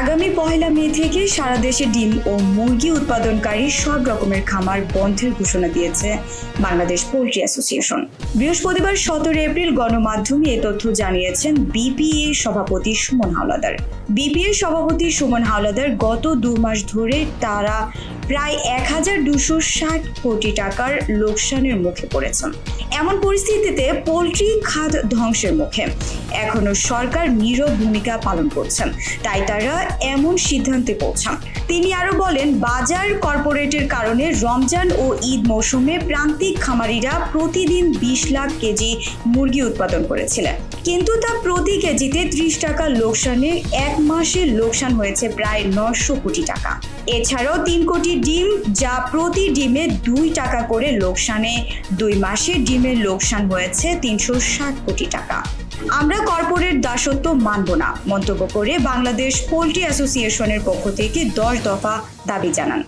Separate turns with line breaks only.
আগামী পহেলা মে থেকে সারা দেশে ডিম ও মুরগি উৎপাদনকারী সব রকমের খামার বন্ধের ঘোষণা দিয়েছে বাংলাদেশ পোল্ট্রি অ্যাসোসিয়েশন। বৃহস্পতিবার সতেরো এপ্রিল গণমাধ্যমে এ তথ্য জানিয়েছেন বিপিএ সভাপতি সুমন হাওলাদার। বিপিএ সভাপতি সুমন হাওলাদার গত দু মাস ধরে তারা প্রায় এক হাজার দুশো ষাট কোটি টাকার লোকসানের মুখে পড়েছেন। এমন পরিস্থিতিতে পোলট্রি খাত ধ্বংসের মুখে। এখনও সরকার নীরব ভূমিকা পালন করছেন। তাই তারা এমন সিদ্ধান্তে পৌঁছান। তিনি আরও বলেন, বাজার কর্পোরেটের কারণে রমজান ও ঈদ মৌসুমে প্রান্তিক খামারিরা প্রতিদিন বিশ লাখ কেজি মুরগি উৎপাদন করেছিলেন। কিন্তু তা প্রতি কেজিতে ত্রিশ টাকা লোকসানে এক মাসে লোকসান হয়েছে প্রায় নশো কোটি টাকা। এছাড়াও তিন কোটি ডিম, যা প্রতি ডিমে দুই টাকা করে লোকসানে। দুই মাসে ডিমের লোকসান হয়েছে তিনশো ষাট কোটি টাকা। আমরা কর্পোরেট দাসত্ব মানব না, মন্তব্য করে বাংলাদেশ পোল্ট্রি অ্যাসোসিয়েশনের পক্ষ থেকে দশ দফা দাবি জানান।